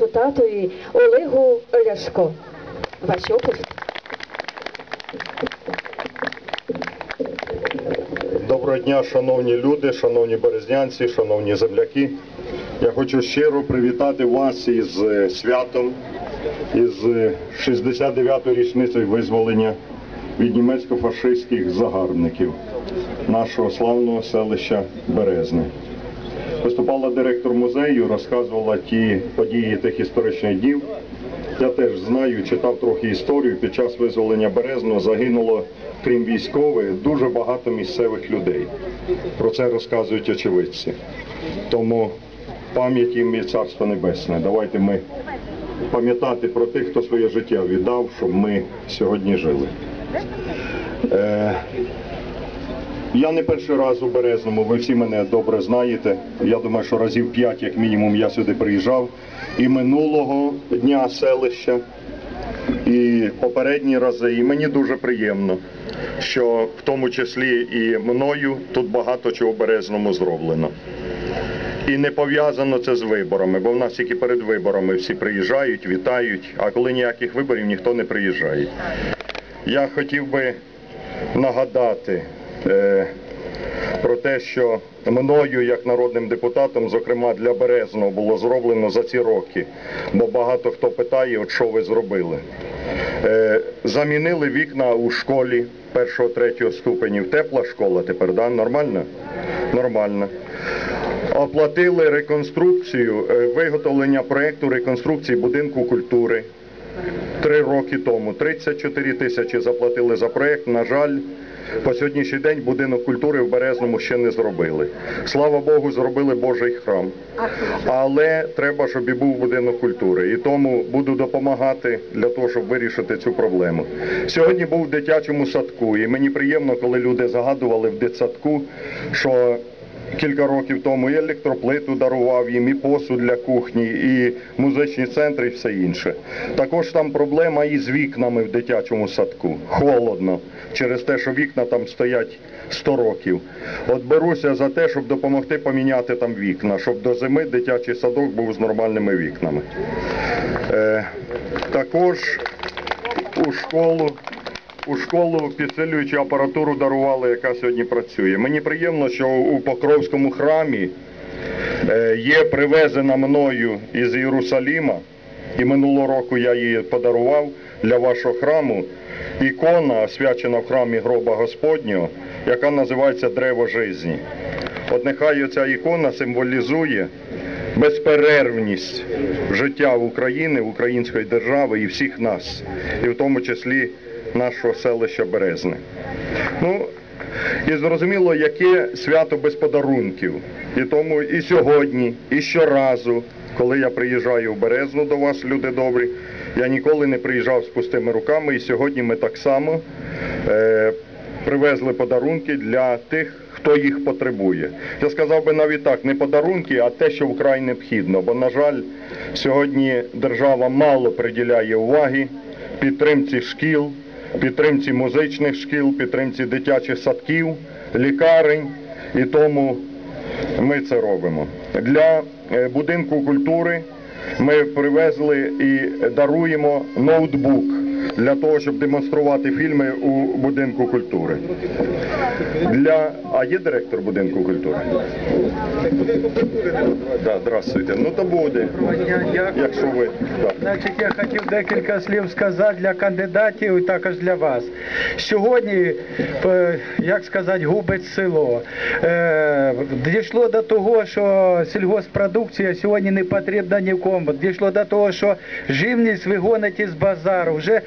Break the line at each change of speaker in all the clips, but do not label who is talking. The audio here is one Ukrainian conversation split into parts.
депутатові Олегу Ляшко. Ваші оплески.
Доброго дня, шановні люди, шановні березнянці, шановні земляки. Я хочу щиро привітати вас із е, святом, із е, 69-ю річницею визволення від німецько-фашистських загарбників нашого славного селища Березне. Виступала директор музею, розказувала ті події тих історичних днів. Я теж знаю, читав трохи історію. Під час визволення Березного загинуло, крім військових, дуже багато місцевих людей. Про це розказують очевидці. Тому пам'ять їм і царство небесне. Давайте ми пам'ятати про тих, хто своє життя віддав, щоб ми сьогодні жили. Е, я не перший раз у Березному, ви всі мене добре знаєте. Я думаю, що разів п'ять, як мінімум, я сюди приїжджав. І минулого дня селища, і попередні рази. І мені дуже приємно, що в тому числі і мною тут багато чого в Березному зроблено. І не пов'язано це з виборами, бо в нас тільки перед виборами всі приїжджають, вітають, а коли ніяких виборів ніхто не приїжджає. Я хотів би нагадати про те, що мною, як народним депутатом, зокрема для Березного, було зроблено за ці роки. Бо багато хто питає, от що ви зробили. Е, замінили вікна у школі першого, третього ступенів. Тепла школа тепер, да? нормально? Нормально. Оплатили реконструкцію, е, виготовлення проєкту реконструкції будинку культури три роки тому. 34 тисячі заплатили за проєкт. На жаль, по сьогоднішній день будинок культури в Березному ще не зробили. Слава Богу, зробили Божий храм. Але треба, щоб і був будинок культури. І тому буду допомагати для того, щоб вирішити цю проблему. Сьогодні був в дитячому садку, і мені приємно, коли люди загадували в дитсадку, що Кілька років тому і електроплиту дарував їм, і посуд для кухні, і музичні центри, і все інше. Також там проблема із вікнами в дитячому садку. Холодно, через те, що вікна там стоять 100 років. От беруся за те, щоб допомогти поміняти там вікна, щоб до зими дитячий садок був з нормальними вікнами. Е, також у школу у школу підсилюючу апаратуру дарували, яка сьогодні працює. Мені приємно, що у Покровському храмі е, є привезена мною із Єрусаліма, і минулого року я її подарував для вашого храму. Ікона, освячена в храмі гроба Господнього, яка називається Древо Жизні. От нехай ця ікона символізує безперервність життя України, української держави і всіх нас, і в тому числі нашого селища Березне. Ну, і зрозуміло, яке свято без подарунків. І тому і сьогодні, і щоразу, коли я приїжджаю в Березну до вас, люди добрі, я ніколи не приїжджав з пустими руками, і сьогодні ми так само е, привезли подарунки для тих, хто їх потребує. Я сказав би навіть так, не подарунки, а те, що вкрай необхідно. Бо, на жаль, сьогодні держава мало приділяє уваги підтримці шкіл, підтримці музичних шкіл, підтримці дитячих садків, лікарень. І тому ми це робимо. Для е, будинку культури ми привезли і даруємо ноутбук для того, щоб демонструвати фільми у будинку культури. Для... А є директор будинку культури? Да, здравствуйте. Ну то буде, якщо ви.
Значить, я хотів декілька слів сказати для кандидатів і також для вас. Сьогодні, е, як сказати, губить село. Е, Дійшло до того, що сільгоспродукція сьогодні не потрібна ні в кому. Дійшло до того, що живність вигонить із базару. Вже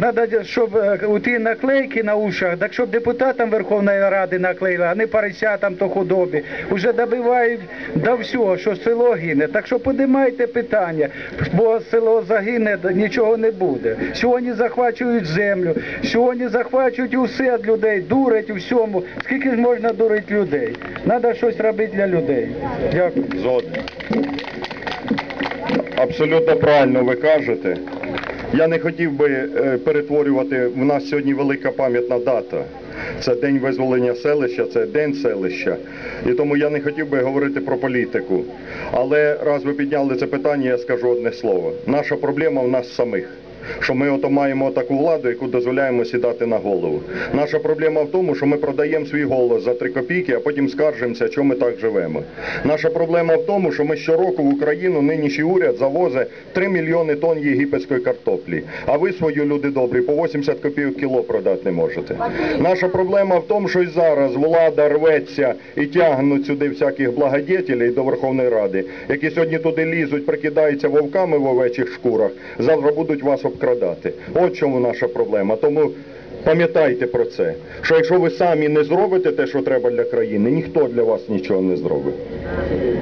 треба, щоб е, у ті наклейки на ушах, так щоб депутатам Верховної Ради наклеїли, а не поросятам то худобі. Уже добивають до всього, що село гине. Так що подимайте питання, бо село загине, нічого не буде. Сьогодні захвачують землю, сьогодні захвачують усе від людей, дурять у всьому. Скільки можна дурити людей? Треба щось робити для людей. Дякую.
Згоден. Абсолютно правильно ви кажете. Я не хотів би е, перетворювати, в нас сьогодні велика пам'ятна дата. Це день визволення селища, це день селища. І тому я не хотів би говорити про політику. Але раз ви підняли це питання, я скажу одне слово. Наша проблема в нас самих. Що ми ото маємо таку владу, яку дозволяємо сідати на голову. Наша проблема в тому, що ми продаємо свій голос за три копійки, а потім скаржимося, що ми так живемо. Наша проблема в тому, що ми щороку в Україну нинішній уряд завозить 3 мільйони тонн єгипетської картоплі. А ви свою люди добрі по 80 копійок кіло продати не можете. Наша проблема в тому, що і зараз влада рветься і тягнуть сюди всяких благодетелей до Верховної Ради, які сьогодні туди лізуть, прикидаються вовками в овечих шкурах, завтра будуть вас обкрадати. От чому наша проблема. Тому пам'ятайте про це, що якщо ви самі не зробите те, що треба для країни, ніхто для вас нічого не зробить.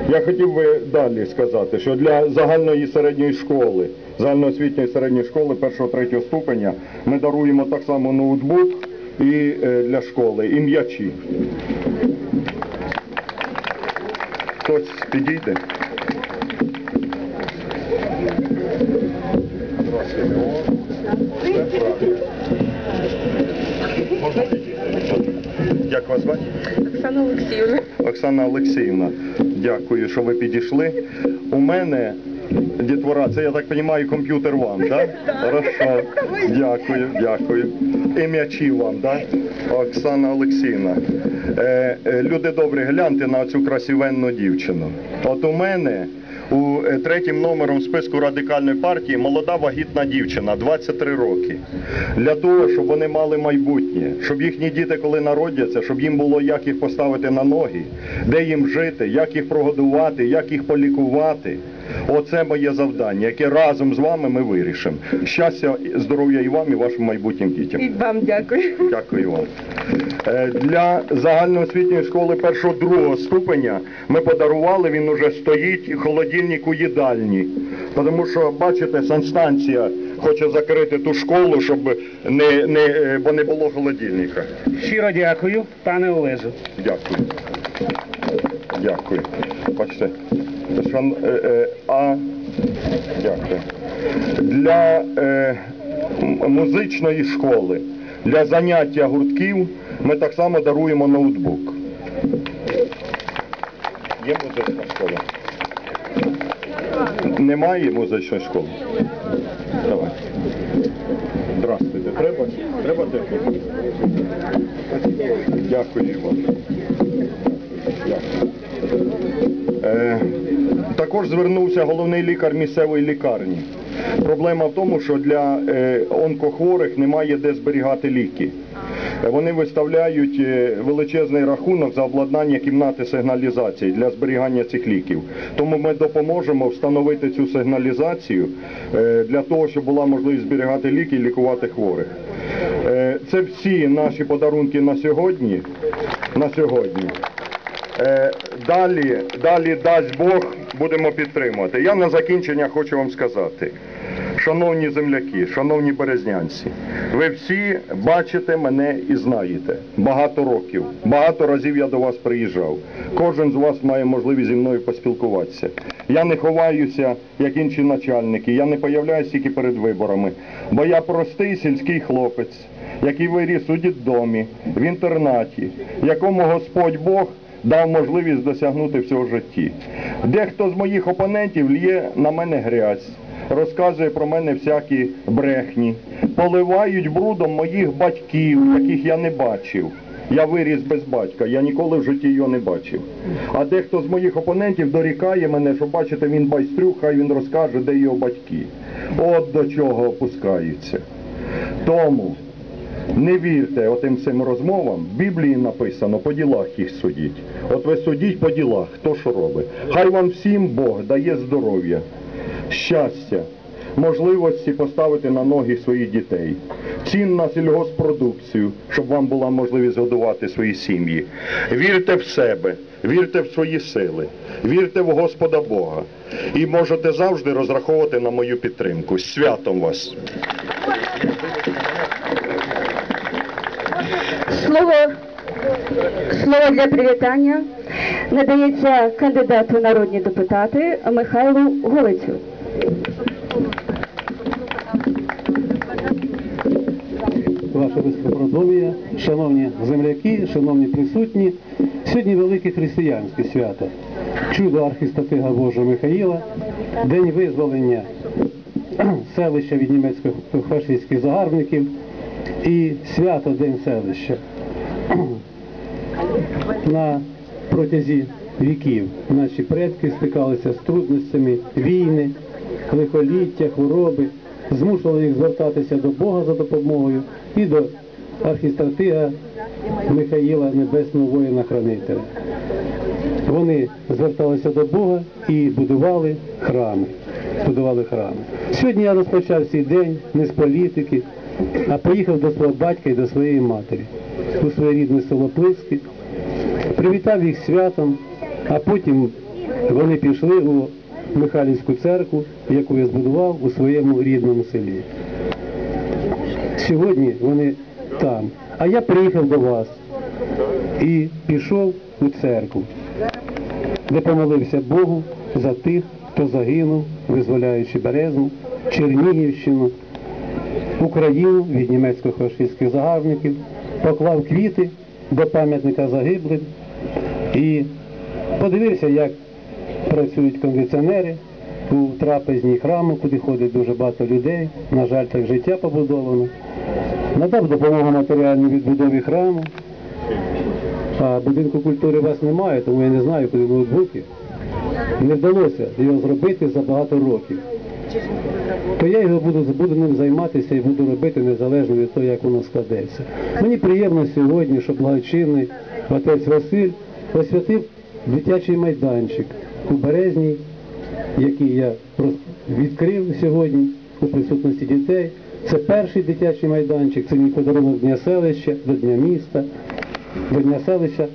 Я хотів би далі сказати, що для загальної середньої школи, загальноосвітньої середньої школи першого третього ступеня ми даруємо так само ноутбук і е, для школи, і м'ячі. Хтось підійде? Можна? Як вас звати?
Оксана Олексіївна.
Оксана Олексіївна, дякую, що ви підійшли. У мене дітвора, це я так розумію, комп'ютер вам, так? Хорошо. Дякую, дякую. І м'ячі вам, так? Оксана Олексіївна. Е, е, люди добрі, гляньте на цю красивенну дівчину. От у мене у е, третім номером списку радикальної партії молода вагітна дівчина, 23 роки. Для того, щоб вони мали майбутнє, щоб їхні діти, коли народяться, щоб їм було як їх поставити на ноги, де їм жити, як їх прогодувати, як їх полікувати. Оце моє завдання, яке разом з вами ми вирішимо. Щастя, здоров'я і вам, і вашим майбутнім дітям.
І вам дякую.
Дякую вам. Е, Для загальноосвітньої школи першого-другого ступеня ми подарували, він уже стоїть, холодильник у їдальні. Тому що, бачите, санстанція хоче закрити ту школу, щоб не, не, е, бо не було холодильника.
Щиро дякую, пане Олежу.
Дякую. Дякую. Бачите, шан, а, дякую. Для музичної школи, для заняття гуртків ми так само даруємо ноутбук. Є музична школа? Немає музичної школи? Давай. Здравствуйте. Треба? Треба техніку? Дякую вам. Дякую. Також звернувся головний лікар місцевої лікарні. Проблема в тому, що для е, онкохворих немає де зберігати ліки. Вони виставляють е, величезний рахунок за обладнання кімнати сигналізації для зберігання цих ліків. Тому ми допоможемо встановити цю сигналізацію е, для того, щоб була можливість зберігати ліки і лікувати хворих. Це всі наші подарунки на сьогодні. На сьогодні. Далі, далі дасть Бог, будемо підтримувати. Я на закінчення хочу вам сказати. Шановні земляки, шановні березнянці, ви всі бачите мене і знаєте. Багато років, багато разів я до вас приїжджав. Кожен з вас має можливість зі мною поспілкуватися. Я не ховаюся, як інші начальники, я не появляюся тільки перед виборами, бо я простий сільський хлопець, який виріс у дітдомі, в інтернаті, якому Господь Бог дав можливість досягнути всього житті. Дехто з моїх опонентів лє на мене грязь, розказує про мене всякі брехні, поливають брудом моїх батьків, яких я не бачив. Я виріс без батька, я ніколи в житті його не бачив. А дехто з моїх опонентів дорікає мене, що бачите, він байстрюк, хай він розкаже, де його батьки. От до чого опускаються. Тому не вірте отим цим розмовам. В Біблії написано, по ділах їх судіть. От ви судіть по ділах, хто що робить. Хай вам всім Бог дає здоров'я, щастя, можливості поставити на ноги своїх дітей, цін на сільгоспродукцію, щоб вам була можливість годувати свої сім'ї. Вірте в себе, вірте в свої сили, вірте в Господа Бога. І можете завжди розраховувати на мою підтримку. Святом вас!
Слово, слово для привітання надається кандидату народні депутати Михайлу Голицю.
Наше високопродов'я, шановні земляки, шановні присутні. Сьогодні велике християнське свято. Чудо архістатига Божого Михаїла, День визволення селища від німецьких фашистських загарбників і свято День селища. На протязі віків наші предки стикалися з трудностями війни, лихоліття, хвороби, змушували їх звертатися до Бога за допомогою і до архістратига Михаїла Небесного воїна-хранителя. Вони зверталися до Бога і будували храми. Будували храми. Сьогодні я розпочав цей день не з політики, а поїхав до свого батька і до своєї матері у своє рідне село Плиски, привітав їх святом, а потім вони пішли у Михайлівську церкву, яку я збудував у своєму рідному селі. Сьогодні вони там. А я приїхав до вас і пішов у церкву, де помолився Богу за тих, хто загинув, визволяючи Березну, Чернігівщину, Україну від німецько-фашистських загарбників, поклав квіти до пам'ятника загиблим і подивився, як працюють кондиціонери у трапезній храму, куди ходить дуже багато людей. На жаль, так життя побудовано. Надав допомогу матеріальній відбудові храму. А будинку культури у вас немає, тому я не знаю, куди ноутбуки. Не вдалося його зробити за багато років. То я його буду, буду ним займатися і буду робити незалежно від того, як воно складеться. Мені приємно сьогодні, що благочинний отець Василь освятив дитячий майданчик у Березній, який я відкрив сьогодні у присутності дітей. Це перший дитячий майданчик, це мій подарунок Дня селища, до Дня міста, до Дня селища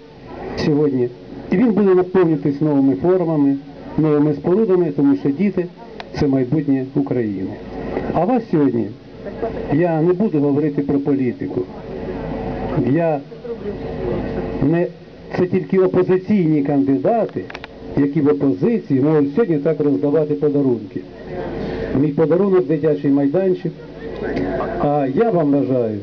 сьогодні. І він буде наповнюватись новими формами, новими спорудами, тому що діти це майбутнє України. А вас сьогодні я не буду говорити про політику. Я не це тільки опозиційні кандидати, які в опозиції можуть сьогодні так роздавати подарунки. Мій подарунок дитячий майданчик. А я вам бажаю,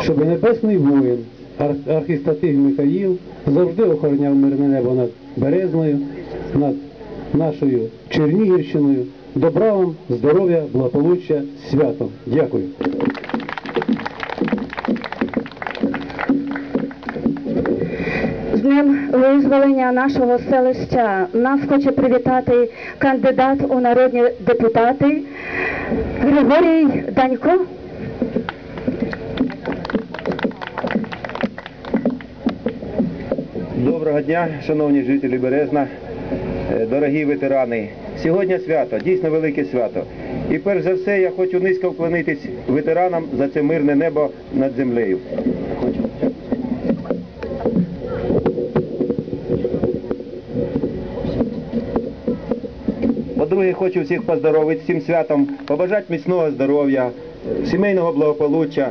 щоб небесний воїн, ар- архістатиг Михаїл, завжди охороняв мирне небо над Березною, над нашою Чернігівщиною. Добра вам, здоров'я, благополуччя, святом. Дякую.
З днем визволення нашого селища нас хоче привітати кандидат у народні депутати Григорій Данько.
Доброго дня, шановні жителі Березна, е, дорогі ветерани. Сьогодні свято, дійсно велике свято. І перш за все я хочу низько вклонитись ветеранам за це мирне небо над землею. По-друге, хочу всіх поздоровити з цим святом, побажати міцного здоров'я, сімейного благополуччя,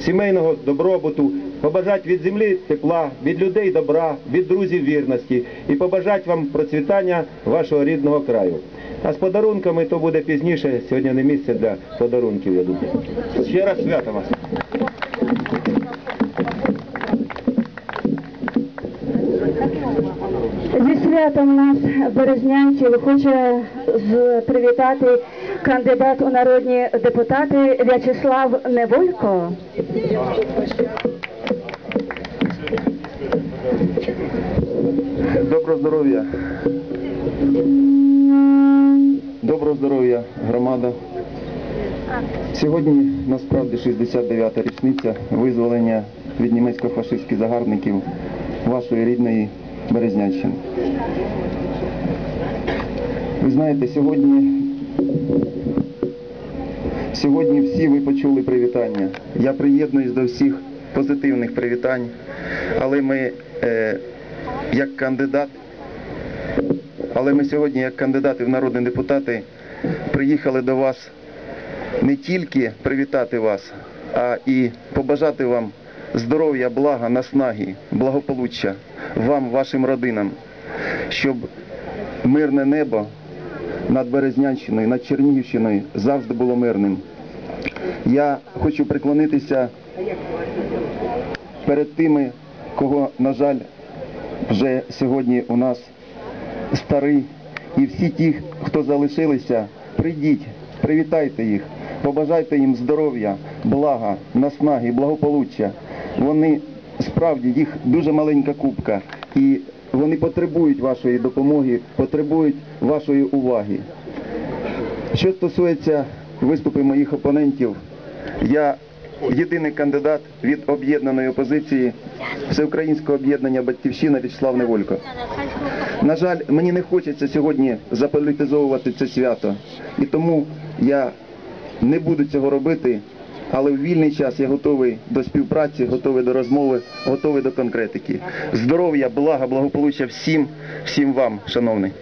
сімейного добробуту, побажати від землі тепла, від людей добра, від друзів вірності і побажати вам процвітання вашого рідного краю. А з подарунками то буде пізніше, сьогодні не місце для подарунків, я думаю. Ще раз свято вас.
Зі святом нас березнянців хоче привітати кандидат у народні депутати В'ячеслав Неволько.
Доброго здоров'я. Доброго здоров'я, громада. Сьогодні насправді 69-та річниця визволення від німецько-фашистських загарбників вашої рідної Березнянщини. Ви знаєте, сьогодні, сьогодні всі ви почули привітання. Я приєднуюсь до всіх позитивних привітань, але ми е, як кандидат але ми сьогодні, як кандидати в народні депутати, приїхали до вас не тільки привітати вас, а і побажати вам здоров'я, блага, наснаги, благополуччя вам, вашим родинам, щоб мирне небо над Березнянщиною, над Чернігівщиною завжди було мирним. Я хочу приклонитися перед тими, кого, на жаль, вже сьогодні у нас старий. І всі ті, хто залишилися, прийдіть, привітайте їх, побажайте їм здоров'я, блага, наснаги, благополуччя. Вони справді їх дуже маленька кубка, і вони потребують вашої допомоги, потребують вашої уваги. Що стосується виступів моїх опонентів, я єдиний кандидат від об'єднаної опозиції Всеукраїнського об'єднання Батьківщина Вячеслав Неволько. На жаль, мені не хочеться сьогодні заполітизовувати це свято, і тому я не буду цього робити, але в вільний час я готовий до співпраці, готовий до розмови, готовий до конкретики. Здоров'я, блага, благополуччя всім, всім вам, шановний.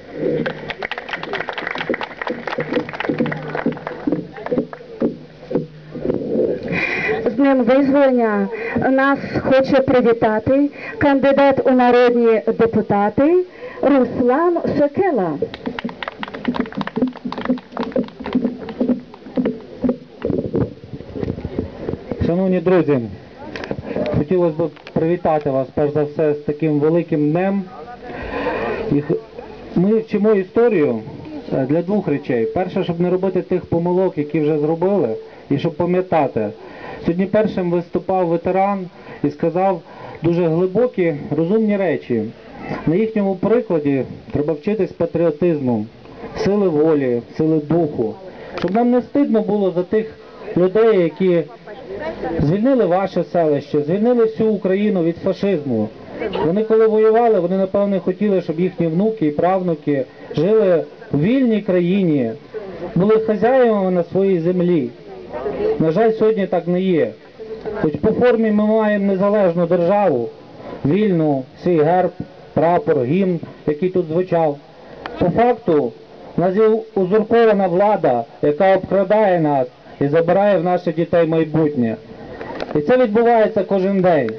З визволення нас хоче привітати кандидат у народні депутати Руслан Шекела.
Шановні друзі, хотілося б привітати вас перш за все з таким великим днем. Ми вчимо історію е, для двох речей. Перше, щоб не робити тих помилок, які вже зробили, і щоб пам'ятати. Сьогодні першим виступав ветеран і сказав дуже глибокі, розумні речі. На їхньому прикладі треба вчитись патріотизму, сили волі, сили духу, щоб нам не стидно було за тих людей, які звільнили ваше селище, звільнили всю Україну від фашизму. Вони коли воювали, вони напевне хотіли, щоб їхні внуки і правнуки жили в вільній країні, були хазяївами на своїй землі. На жаль, сьогодні так не є. Хоч по формі ми маємо незалежну державу, вільну, свій герб, прапор, гімн, який тут звучав. По факту у нас є узурпована влада, яка обкрадає нас і забирає в наших дітей майбутнє. І це відбувається кожен день.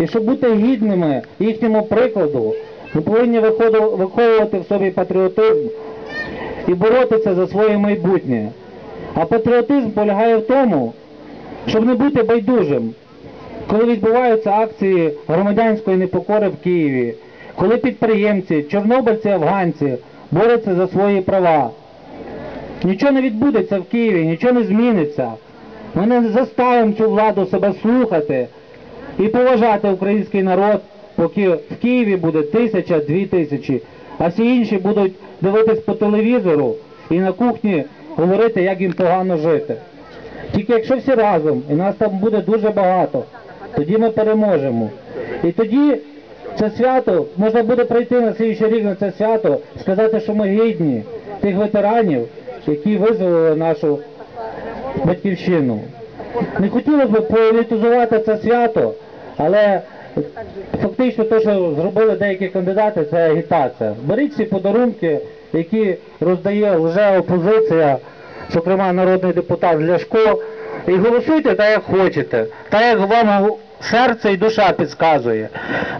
І щоб бути гідними їхньому прикладу, ми повинні виховувати в собі патріотизм і боротися за своє майбутнє. А патріотизм полягає в тому, щоб не бути байдужим. Коли відбуваються акції громадянської непокори в Києві, коли підприємці, чорнобильці, афганці борються за свої права, нічого не відбудеться в Києві, нічого не зміниться. Ми не заставимо цю владу себе слухати і поважати український народ, поки в Києві буде тисяча, дві тисячі, а всі інші будуть дивитись по телевізору і на кухні говорити, як їм погано жити. Тільки якщо всі разом, і нас там буде дуже багато, тоді ми переможемо. І тоді це свято, можна буде прийти на слідчий рік на це свято, сказати, що ми гідні тих ветеранів, які визволили нашу батьківщину. Не хотілося б політизувати це свято, але фактично те, що зробили деякі кандидати, це агітація. Беріть ці подарунки, які роздає лже опозиція, зокрема народний депутат Ляшко, і голосуйте так, як хочете, так як вам серце і душа підказує.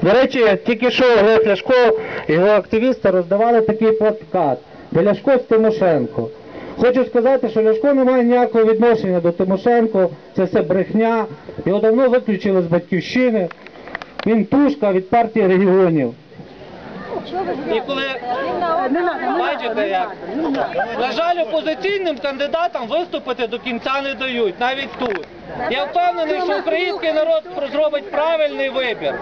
До речі, тільки що Олег Ляшко і його активісти роздавали такий плакат, де Ляшко з Тимошенко. Хочу сказати, що Ляшко не має ніякого відношення до Тимошенко, це все брехня. Його давно виключили з батьківщини. Він тушка від партії регіонів.
І коли бачите як, на жаль, опозиційним кандидатам виступити до кінця не дають, навіть тут. Я впевнений, що український народ зробить правильний вибір.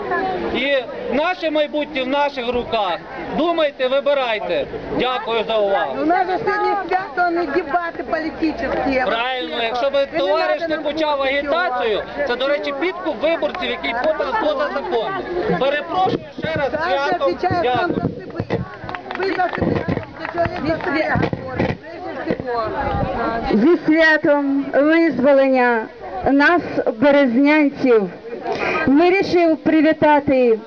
І наше майбутнє в наших руках. Думайте, вибирайте. Дякую за увагу.
У нас же сьогодні свято, а не дебати політичні.
Правильно, якщо би товариш не почав агітацію, це, до речі, підкуп виборців, який поза поза законом. Перепрошую ще раз святом. Дякую.
Зі святом визволення нас, березнянців, вирішив привітати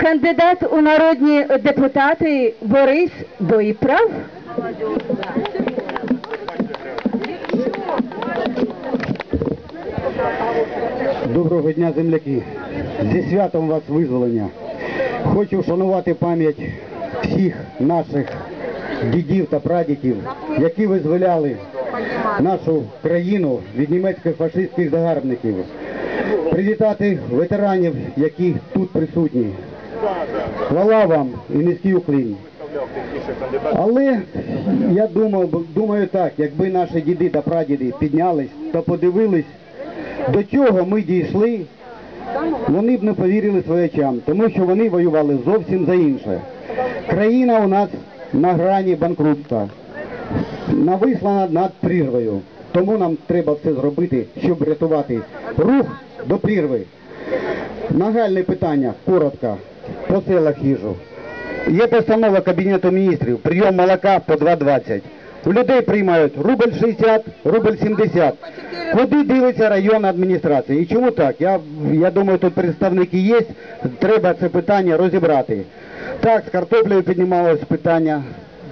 кандидат у народні депутати Борис Боїправ.
Доброго дня, земляки! Зі святом вас визволення. Хочу вшанувати пам'ять всіх наших дідів та прадідів, які визволяли нашу країну від німецьких фашистських загарбників, привітати ветеранів, які тут присутні. Хвала вам і низький уклін. Але я думав, думаю так, якби наші діди та прадіди піднялись та подивились, до чого ми дійшли, вони б не повірили своячам, тому що вони воювали зовсім за інше. Країна у нас на грані банкрутства, нависла над прірвою. Тому нам треба все зробити, щоб врятувати рух до прірви. Нагальне питання, коротко, по селах їжу. Є постанова Кабінету міністрів, прийом молока по 2,20. У людей приймають рубль 60, рубль 70. Куди дивиться районна адміністрація? І чому так? Я, я думаю, тут представники є, треба це питання розібрати. Так, з картоплею піднімалось питання.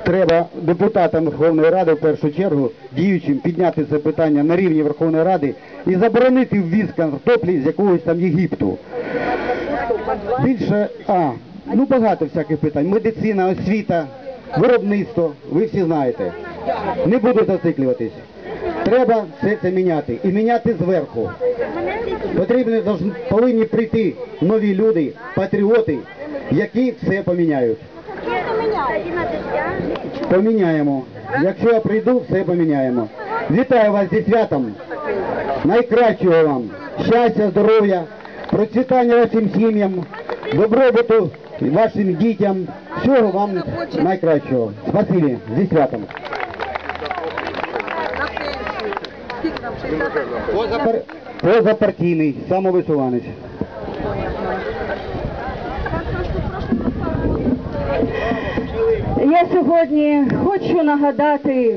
Треба депутатам Верховної Ради в першу чергу діючим підняти це питання на рівні Верховної Ради і заборонити ввіз картоплі з якогось там Єгипту. Більше, а, ну багато всяких питань. Медицина, освіта, виробництво, ви всі знаєте. Не буду зациклюватись. Треба все це міняти. І міняти зверху. Потрібні повинні прийти нові люди, патріоти, які все поміняють. Поміняємо. Якщо я прийду, все поміняємо. Вітаю вас зі святом. Найкращого вам. Щастя, здоров'я, процвітання вашим сім'ям, добробуту вашим дітям. Всього вам найкращого. Спасибі. Зі святом.
На пенсію. Скільки нам? 60
Пар- Позапартійний, самовисуванець.
Я сьогодні хочу нагадати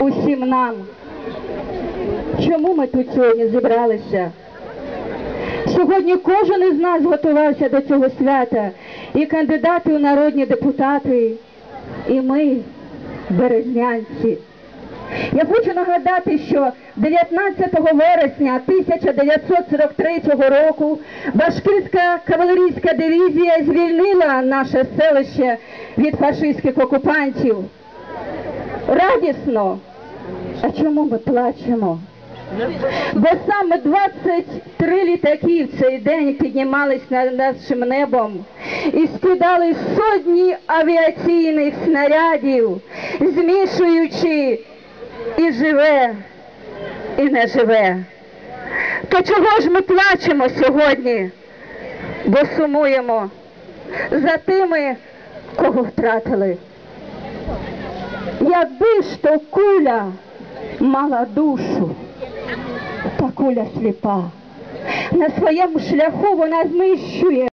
усім нам, чому ми тут сьогодні зібралися. Сьогодні кожен із нас готувався до цього свята, і кандидати у народні депутати, і ми, березнянці. Я хочу нагадати, що 19 вересня 1943 року Башкирська кавалерійська дивізія звільнила наше селище від фашистських окупантів. Радісно. А чому ми плачемо? Бо саме 23 літаки в цей день піднімались над нашим небом і скидали сотні авіаційних снарядів, змішуючи і живе, і не живе. То чого ж ми плачемо сьогодні? Бо сумуємо за тими, кого втратили. Якби ж то куля мала душу, та куля сліпа. На своєму шляху вона знищує